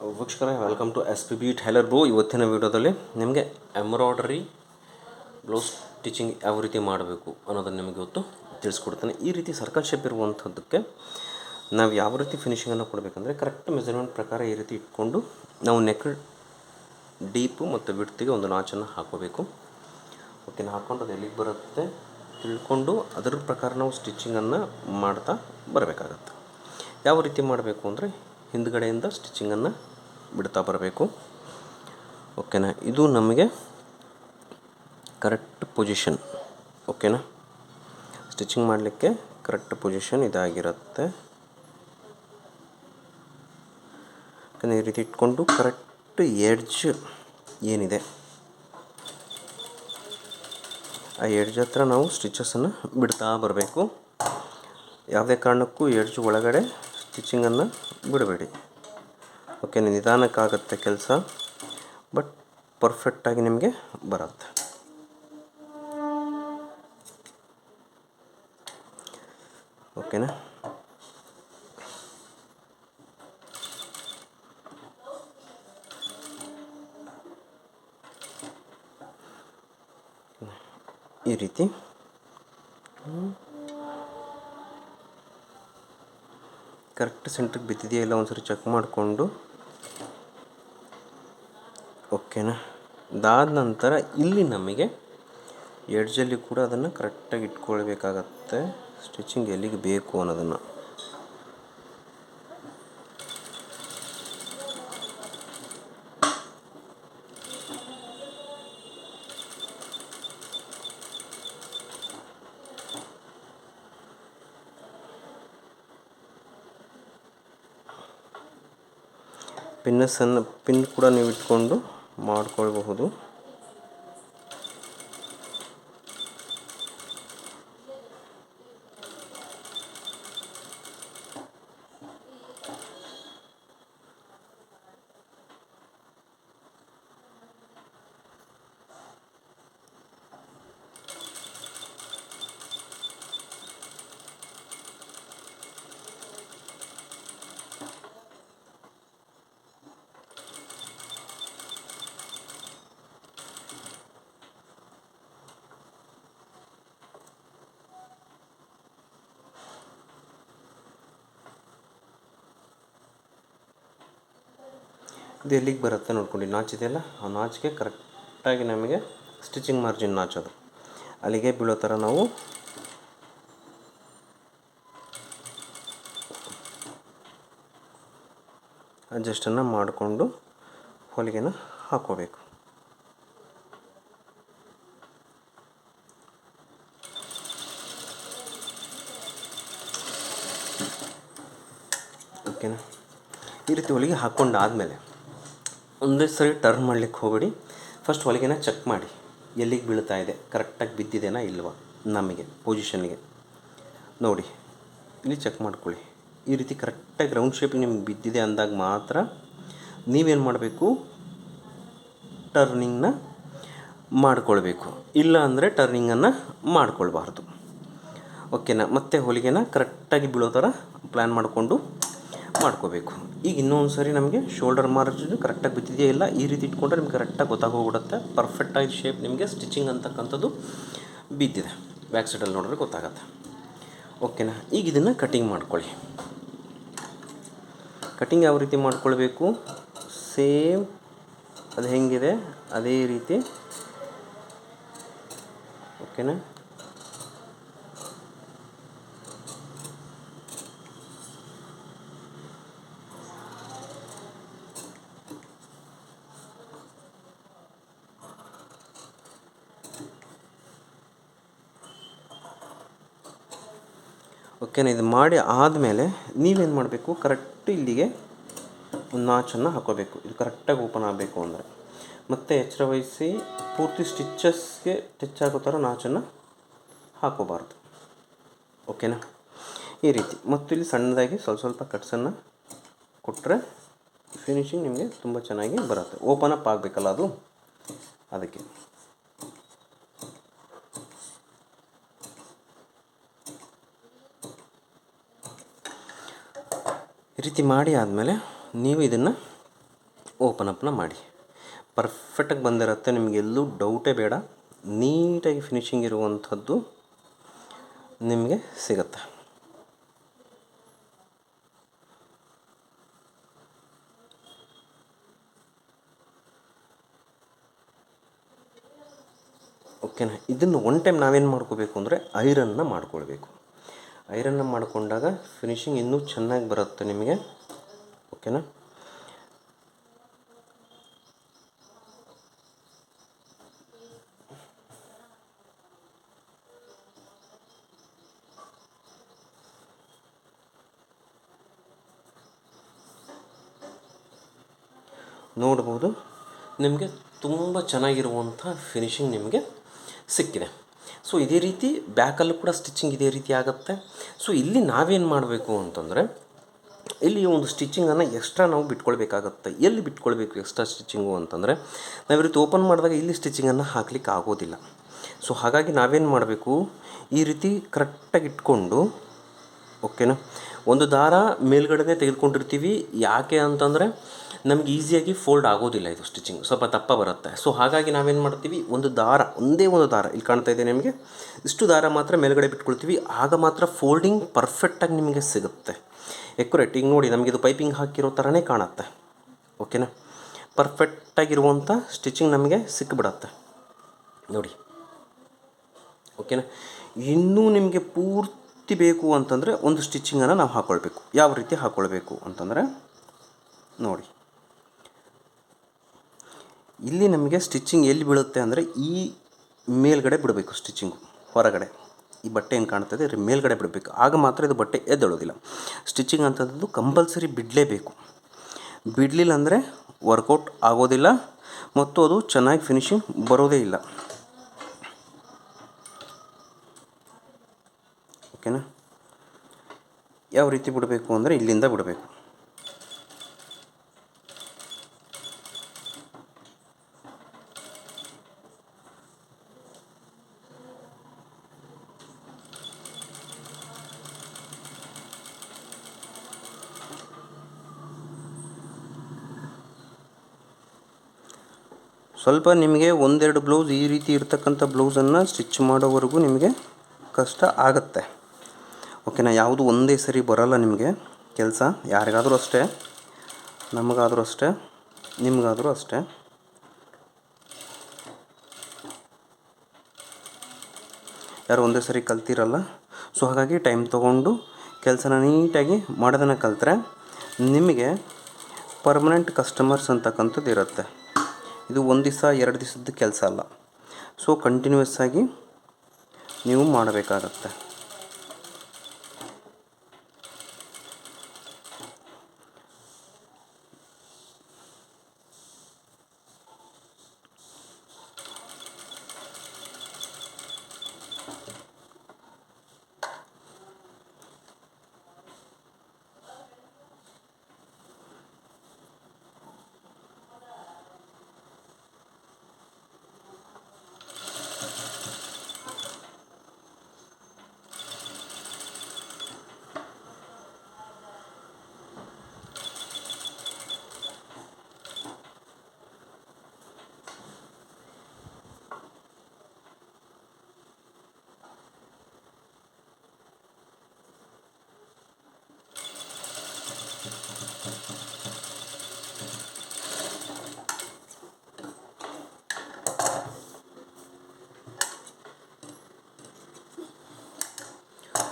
ವೀಕ್ಷಕರೇ welcome to S P B tailor bro ಇವತ್ತಿನ ವಿಡಿಯೋದಲ್ಲಿ ನಿಮಗೆ ಎಂಬ್ರಾಯ್ಡ್ರಿ ಬ್ಲೌಸ್ ಸ್ಟಿಚಿಂಗ್ ಯಾವ ರೀತಿ ಮಾಡಬೇಕು ಅನ್ನೋದನ್ನು ನಿಮಗೆ ಇವತ್ತು ತಿಳಿಸ್ಕೊಡ್ತೇನೆ. ಈ ರೀತಿ ಸರ್ಕಲ್ ಶೇಪ್ ಇರುವಂಥದ್ದಕ್ಕೆ ನಾವು ಯಾವ ರೀತಿ ಫಿನಿಷಿಂಗನ್ನು ಕೊಡಬೇಕಂದ್ರೆ ಕರೆಕ್ಟ್ ಮೆಜರ್ಮೆಂಟ್ ಪ್ರಕಾರ ಈ ರೀತಿ ಇಟ್ಕೊಂಡು ನಾವು ನೆಕ್ ಡೀಪು ಮತ್ತು ಬಿಡ್ತಿಗೆ ಒಂದು ನಾಚನ್ನು ಹಾಕೋಬೇಕು. ಓಕೆನಾ ಹಾಕ್ಕೊಂಡು ಅದು ಎಲ್ಲಿಗೆ ಬರುತ್ತೆ ತಿಳ್ಕೊಂಡು ಅದರ ಪ್ರಕಾರ ನಾವು ಸ್ಟಿಚಿಂಗನ್ನು ಮಾಡ್ತಾ ಬರಬೇಕಾಗತ್ತೆ. ಯಾವ ರೀತಿ ಮಾಡಬೇಕು ಅಂದರೆ ಹಿಂದ್ಗಡೆಯಿಂದ ಸ್ಟಿಚಿಂಗನ್ನು ಬಿಡ್ತಾ ಬರಬೇಕು. ಓಕೆನಾ? ಇದು ನಮಗೆ ಕರೆಕ್ಟ್ ಪೊಸಿಷನ್. ಓಕೆನಾ? ಸ್ಟಿಚಿಂಗ್ ಮಾಡಲಿಕ್ಕೆ ಕರೆಕ್ಟ್ ಪೊಸಿಷನ್ ಇದಾಗಿರುತ್ತೆ. ಈ ರೀತಿ ಇಟ್ಕೊಂಡು ಕರೆಕ್ಟ್ ಎಡ್ಜ್ ಏನಿದೆ. ಆ ಎಡ್ಜ್ ಹತ್ರ ನಾವು ಸ್ಟಿಚಸನ್ನು ಬಿಡ್ತಾ ಬರಬೇಕು. ಯಾವುದೇ ಕಾರಣಕ್ಕೂ ಎಡ್ಜ್ ಒಳಗಡೆ ಸ್ಟಿಚಿಂಗನ್ನು ಬಿಡಬೇಡಿ. ಓಕೆ ನಿಧಾನಕ್ಕಾಗತ್ತೆ ಕೆಲಸ ಬಟ್ ಪರ್ಫೆಕ್ಟಾಗಿ ನಿಮಗೆ ಬರುತ್ತೆ. ಓಕೆನಾ? ಈ ರೀತಿ. ಕರೆಕ್ಟ್ ಸೆಂಟ್ರಿಗೆ ಬಿದ್ದಿದೆಯಾ ಇಲ್ಲ ಒಂದ್ಸರಿ ಚೆಕ್ ಮಾಡಿಕೊಂಡು? ಓಕೆನಾ ಅದಾದ ನಂತರ ಇಲ್ಲಿ ನಮಗೆ ಎಡ್ಜಲ್ಲಿ ಕೂಡ ಅದನ್ನು ಕರೆಕ್ಟಾಗಿ ಇಟ್ಕೊಳ್ಬೇಕಾಗತ್ತೆ. ಸ್ಟಿಚಿಂಗ್ ಎಲ್ಲಿಗೆ ಬೇಕು ಅನ್ನೋದನ್ನು. ಪಿನ್ನಸನ್ನು ಪಿನ್ ಕೂಡ ನೀವು ಇಟ್ಕೊಂಡು ಮಾಡ್ಕೊಳ್ಬಹುದು. ಇದು ಎಲ್ಲಿಗೆ ಬರುತ್ತೆ ನೋಡ್ಕೊಂಡು ನಾಚಿದೆಯಲ್ಲ ಆ ನಾಚಿಗೆ ಕರೆಕ್ಟಾಗಿ ನಮಗೆ ಸ್ಟಿಚಿಂಗ್ ಮಾರ್ಜಿನ್ ನಾಚೋದು. ಅಲ್ಲಿಗೆ ಬೀಳೋ ಥರ ನಾವು ಅಡ್ಜಸ್ಟನ್ನು ಮಾಡಿಕೊಂಡು ಹೊಲಿಗೆನ ಹಾಕೋಬೇಕು ಓಕೆನಾ ಈ ರೀತಿ ಹೊಲಿಗೆ ಹಾಕ್ಕೊಂಡಾದಮೇಲೆ ಒಂದೇ ಸರಿ ಟರ್ನ್ ಮಾಡ್ಲಿಕ್ಕೆ ಹೋಗಬೇಡಿ. ಫಸ್ಟ್ ಹೊಲಿಗೆನ ಚೆಕ್ ಮಾಡಿ. ಎಲ್ಲಿಗೆ ಬೀಳ್ತಾ ಇದೆ? ಕರೆಕ್ಟಾಗಿ ಬಿದ್ದಿದೆನಾ ಇಲ್ವಾ? ನಮಗೆ ಪೊಸಿಷನ್ಗೆ ನೋಡಿ, ಇಲ್ಲಿ ಚೆಕ್ ಮಾಡ್ಕೊಳ್ಳಿ. ಈ ರೀತಿ ಕರೆಕ್ಟಾಗಿ ರೌಂಡ್ ಶೇಪ್ ನಿಮ್ಗೆ ಬಿದ್ದಿದೆ ಅಂದಾಗ ಮಾತ್ರ ನೀವೇನು ಮಾಡಬೇಕು? ಟರ್ನಿಂಗ್ನ ಮಾಡ್ಕೊಳ್ಬೇಕು. ಇಲ್ಲ ಅಂದರೆ ಟರ್ನಿಂಗನ್ನು ಮಾಡ್ಕೊಳ್ಬಾರ್ದು. ಓಕೆನಾ ಮತ್ತೆ ಹೊಲಿಗೆನ ಕರೆಕ್ಟಾಗಿ ಬೀಳೋ ಥರ ಪ್ಲ್ಯಾನ್ ಮಾಡಿಕೊಂಡು ಮಾಡ್ಕೋಬೇಕು. ಈಗ ಇನ್ನೊಂದು ಸರಿ ನಮಗೆ ಶೋಲ್ಡರ್ ಮಾರ್ಜಿನ್ ಕರೆಕ್ಟಾಗಿ ಬಿದ್ದಿದೆಯಾ ಇಲ್ಲ, ಈ ರೀತಿ ಇಟ್ಕೊಂಡ್ರೆ ನಿಮ್ಗೆ ಕರೆಕ್ಟಾಗಿ ಗೊತ್ತಾಗೋಗ್ಬಿಡುತ್ತೆ. ಪರ್ಫೆಕ್ಟಾಗಿ ಶೇಪ್ ನಿಮಗೆ ಸ್ಟಿಚಿಂಗ್ ಅಂತಕ್ಕಂಥದ್ದು ಬಿದ್ದಿದೆ. ಬ್ಯಾಕ್ ಸೈಡಲ್ಲಿ ನೋಡಿದ್ರೆ ಗೊತ್ತಾಗತ್ತೆ. ಓಕೆನಾ ಈಗ ಇದನ್ನು ಕಟಿಂಗ್ ಮಾಡ್ಕೊಳ್ಳಿ. ಕಟಿಂಗ್ ಯಾವ ರೀತಿ ಮಾಡ್ಕೊಳ್ಬೇಕು? ಸೇಮ್ ಅದು ಹೆಂಗಿದೆ? ಅದೇ ರೀತಿ. ಓಕೆನಾ ಓಕೆನಾ, ಇದು ಮಾಡಿ ಆದಮೇಲೆ ನೀವೇನು ಮಾಡಬೇಕು? ಕರೆಕ್ಟ್ ಇಲ್ಲಿಗೆ ಒಂದು ನಾಚನ್ನು ಹಾಕೋಬೇಕು. ಇದು ಕರೆಕ್ಟಾಗಿ ಓಪನ್ ಆಗಬೇಕು ಅಂದರೆ. ಮತ್ತೆ ಎಚ್ಚರ ವಹಿಸಿ ಪೂರ್ತಿ ಸ್ಟಿಚಸ್ಗೆ ಟಚ್ ಆಗೋ ಥರ ನಾಚನ್ನು ಹಾಕೋಬಾರ್ದು. ಓಕೆನಾ? ಈ ರೀತಿ. ಮತ್ತು ಇಲ್ಲಿ ಸಣ್ಣದಾಗಿ ಸ್ವಲ್ಪ ಸ್ವಲ್ಪ ಕಟ್ಸನ್ನು ಕೊಟ್ಟರೆ ಫಿನಿಶಿಂಗ್ ನಿಮಗೆ ತುಂಬ ಚೆನ್ನಾಗಿ ಬರುತ್ತೆ. ಓಪನ್ ಅಪ್ ಆಗಬೇಕಲ್ಲ ಅದು? ಅದಕ್ಕೆ. ಈ ರೀತಿ ಮಾಡಿ ಆದಮೇಲೆ ನೀವು ಇದನ್ನು ಓಪನ್ ಅಪ್ನ ಮಾಡಿ. ಪರ್ಫೆಕ್ಟಾಗಿ ಬಂದಿರುತ್ತೆ, ನಿಮಗೆಲ್ಲೂ ಡೌಟೇ ಬೇಡ. ನೀಟಾಗಿ ಫಿನಿಶಿಂಗ್ ಇರುವಂಥದ್ದು ನಿಮಗೆ ಸಿಗುತ್ತೆ. ಓಕೆನಾ ಇದನ್ನು ಒನ್ ಟೈಮ್ ನಾವೇನು ಮಾಡ್ಕೋಬೇಕು ಅಂದರೆ ಐರನ್ನ ಮಾಡ್ಕೊಳ್ಬೇಕು. ಐರನ್ನ ಮಾಡಿಕೊಂಡಾಗ ಫಿನಿಶಿಂಗ್ ಇನ್ನೂ ಚೆನ್ನಾಗಿ ಬರುತ್ತೆ ನಿಮಗೆ. ಓಕೆನಾ ನೋಡ್ಬೋದು, ನಿಮಗೆ ತುಂಬ ಚೆನ್ನಾಗಿರುವಂಥ ಫಿನಿಶಿಂಗ್ ನಿಮಗೆ ಸಿಕ್ಕಿದೆ. ಸೊ ಇದೇ ರೀತಿ ಬ್ಯಾಕಲ್ಲೂ ಕೂಡ ಸ್ಟಿಚಿಂಗ್ ಇದೇ ರೀತಿ ಆಗುತ್ತೆ. ಸೊ ಇಲ್ಲಿ ನಾವೇನು ಮಾಡಬೇಕು ಅಂತಂದರೆ, ಇಲ್ಲಿ ಒಂದು ಸ್ಟಿಚಿಂಗನ್ನು ಎಕ್ಸ್ಟ್ರಾ ನಾವು ಬಿಟ್ಕೊಳ್ಬೇಕಾಗತ್ತೆ. ಎಲ್ಲಿ ಬಿಟ್ಕೊಳ್ಬೇಕು ಎಕ್ಸ್ಟ್ರಾ ಸ್ಟಿಚಿಂಗು ಅಂತಂದರೆ, ನಾವು ರೀತಿ ಓಪನ್ ಮಾಡಿದಾಗ ಇಲ್ಲಿ ಸ್ಟಿಚಿಂಗನ್ನು ಹಾಕ್ಲಿಕ್ಕೆ ಆಗೋದಿಲ್ಲ. ಸೊ ಹಾಗಾಗಿ ನಾವೇನು ಮಾಡಬೇಕು, ಈ ರೀತಿ ಕರೆಕ್ಟಾಗಿ ಇಟ್ಕೊಂಡು ಓಕೆನಾ ಒಂದು ದಾರ ಮೇಲ್ಗಡೆನೇ ತೆಗೆದುಕೊಂಡಿರ್ತೀವಿ. ಯಾಕೆ ಅಂತಂದರೆ ನಮ್ಗೆ ಈಸಿಯಾಗಿ ಫೋಲ್ಡ್ ಆಗೋದಿಲ್ಲ ಇದು ಸ್ಟಿಚಿಂಗ್. ಸ್ವಲ್ಪ ದಪ್ಪ ಬರುತ್ತೆ. ಸೊ ಹಾಗಾಗಿ ನಾವೇನು ಮಾಡ್ತೀವಿ? ಒಂದು ದಾರ, ಒಂದೇ ಒಂದು ದಾರ ಇಲ್ಲಿ ಕಾಣ್ತಾ ಇದೆ ನಿಮಗೆ. ಇಷ್ಟು ದಾರ ಮಾತ್ರ ಮೇಲ್ಗಡೆ ಬಿಟ್ಕೊಳ್ತೀವಿ. ಆಗ ಮಾತ್ರ ಫೋಲ್ಡಿಂಗ್ ಪರ್ಫೆಕ್ಟಾಗಿ ನಿಮಗೆ ಸಿಗುತ್ತೆ. ಎಕ್ಯುರೇಟ್ ಈಗ ನೋಡಿ, ನಮಗೆ ಇದು ಪೈಪಿಂಗ್ ಹಾಕಿರೋ ಥರನೇ ಕಾಣುತ್ತೆ. ಓಕೆನಾ ಪರ್ಫೆಕ್ಟಾಗಿರುವಂಥ ಸ್ಟಿಚಿಂಗ್ ನಮಗೆ ಸಿಕ್ಕಿಬಿಡತ್ತೆ ನೋಡಿ. ಓಕೆನಾ ಇನ್ನೂ ನಿಮಗೆ ಪೂರ್ತಿ ಬೇಕು ಅಂತಂದರೆ ಒಂದು ಸ್ಟಿಚಿಂಗನ್ನು ನಾವು ಹಾಕ್ಕೊಳ್ಬೇಕು ಯಾವ ರೀತಿ ಹಾಕ್ಕೊಳ್ಬೇಕು ಅಂತಂದರೆ ನೋಡಿ. ಇಲ್ಲಿ ನಮಗೆ ಸ್ಟಿಚಿಂಗ್ ಎಲ್ಲಿ ಬೀಳುತ್ತೆ ಅಂದರೆ ಈ ಮೇಲ್ಗಡೆ ಬಿಡಬೇಕು ಸ್ಟಿಚಿಂಗು ಹೊರಗಡೆ. ಈ ಬಟ್ಟೆ ಏನು ಕಾಣ್ತದೆ ಇದ್ರ ಮೇಲ್ಗಡೆ ಬಿಡಬೇಕು. ಆಗ ಮಾತ್ರ ಇದು ಬಟ್ಟೆ ಎದ್ದೇಳೋದಿಲ್ಲ. ಸ್ಟಿಚಿಂಗ್ ಅಂಥದ್ದು ಕಂಪಲ್ಸರಿ ಬಿಡಲೇಬೇಕು. ಬಿಡಲಿಲ್ಲ ಅಂದರೆ ವರ್ಕೌಟ್ ಆಗೋದಿಲ್ಲ ಮತ್ತು ಅದು ಚೆನ್ನಾಗಿ ಫಿನಿಶಿಂಗ್ ಬರೋದೇ ಇಲ್ಲ. ಓಕೆನಾ? ಯಾವ ರೀತಿ ಬಿಡಬೇಕು ಅಂದರೆ ಇಲ್ಲಿಂದ ಬಿಡಬೇಕು. ಸ್ವಲ್ಪ ನಿಮಗೆ ಒಂದೆರಡು ಬ್ಲೌಸ್ ಈ ರೀತಿ ಇರ್ತಕ್ಕಂಥ ಬ್ಲೌಸನ್ನು ಸ್ಟಿಚ್ ಮಾಡೋವರೆಗೂ ನಿಮಗೆ ಕಷ್ಟ ಆಗುತ್ತೆ. ಓಕೆನಾ, ಯಾವುದು ಒಂದೇ ಸರಿ ಬರೋಲ್ಲ ನಿಮಗೆ ಕೆಲಸ, ಯಾರಿಗಾದರೂ ಅಷ್ಟೇ, ನಮಗಾದರೂ ಅಷ್ಟೇ, ನಿಮಗಾದರೂ ಅಷ್ಟೇ. ಯಾರು ಒಂದೇ ಸರಿ ಕಲ್ತಿರಲ್ಲ, ಸೊ ಹಾಗಾಗಿ ಟೈಮ್ ತೊಗೊಂಡು ಕೆಲಸನ ನೀಟಾಗಿ ಮಾಡೋದನ್ನು ಕಲಿತ್ರೆ ನಿಮಗೆ ಪರ್ಮನೆಂಟ್ ಕಸ್ಟಮರ್ಸ್ ಅಂತಕ್ಕಂಥದ್ದು ಇರುತ್ತೆ. ಇದು ಒಂದು ದಿವಸ ಎರಡು ದಿವಸದ ಕೆಲಸ ಅಲ್ಲ. ಸೊ ಕಂಟಿನ್ಯೂಸ್ ಆಗಿ ನೀವು ಮಾಡಬೇಕಾಗತ್ತೆ.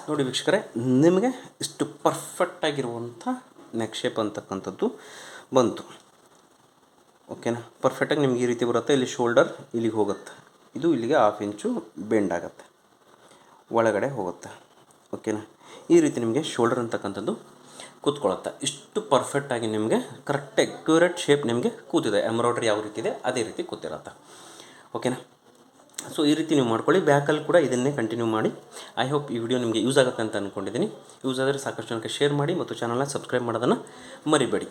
ನೋಡಿ ವೀಕ್ಷಕರೇ, ನಿಮಗೆ ಇಷ್ಟು ಪರ್ಫೆಕ್ಟಾಗಿರುವಂಥ ನೆಕ್ ಶೇಪ್ ಅಂತಕ್ಕಂಥದ್ದು ಬಂತು. ಓಕೆನಾ ಪರ್ಫೆಕ್ಟಾಗಿ ನಿಮ್ಗೆ ಈ ರೀತಿ ಬರುತ್ತೆ. ಇಲ್ಲಿ ಶೋಲ್ಡರ್ ಇಲ್ಲಿಗೆ ಹೋಗುತ್ತೆ. ಇದು ಇಲ್ಲಿಗೆ ಹಾಫ್ ಇಂಚು ಬೆಂಡ್ ಆಗುತ್ತೆ. ಒಳಗಡೆ ಹೋಗುತ್ತೆ. ಓಕೆನಾ ಈ ರೀತಿ ನಿಮಗೆ ಶೋಲ್ಡರ್ ಅಂತಕ್ಕಂಥದ್ದು ಕೂತ್ಕೊಳ್ಳುತ್ತೆ. ಇಷ್ಟು ಪರ್ಫೆಕ್ಟಾಗಿ ನಿಮಗೆ ಕರೆಕ್ಟ್ ಅಕ್ಯುರೇಟ್ ಶೇಪ್ ನಿಮಗೆ ಕೂತಿದೆ. ಎಂಬ್ರಾಯ್ಡ್ರಿ ಯಾವ ರೀತಿ ಇದೆ, ಅದೇ ರೀತಿ ಕೂತಿರುತ್ತೆ. ಓಕೆನಾ ಸೊ ಈ ರೀತಿ ನೀವು ಮಾಡ್ಕೊಳ್ಳಿ. ಬ್ಯಾಕಲ್ಲಿ ಕೂಡ ಇದನ್ನೇ ಕಂಟಿನ್ಯೂ ಮಾಡಿ. ಐ ಹೋಪ್ ಈ ವಿಡಿಯೋ ನಿಮಗೆ ಯೂಸ್ ಆಗುತ್ತೆ ಅಂತ ಅಂದ್ಕೊಂಡಿದ್ದೀನಿ ಯೂಸ್ ಆದರೆ ಸಾಕಷ್ಟು ಜನಕ್ಕೆ ಶೇರ್ ಮಾಡಿ ಮತ್ತು ಚಾನಲ್ನ ಸಬ್ಸ್ಕ್ರೈಬ್ ಮಾಡೋದನ್ನು ಮರಿಬೇಡಿ.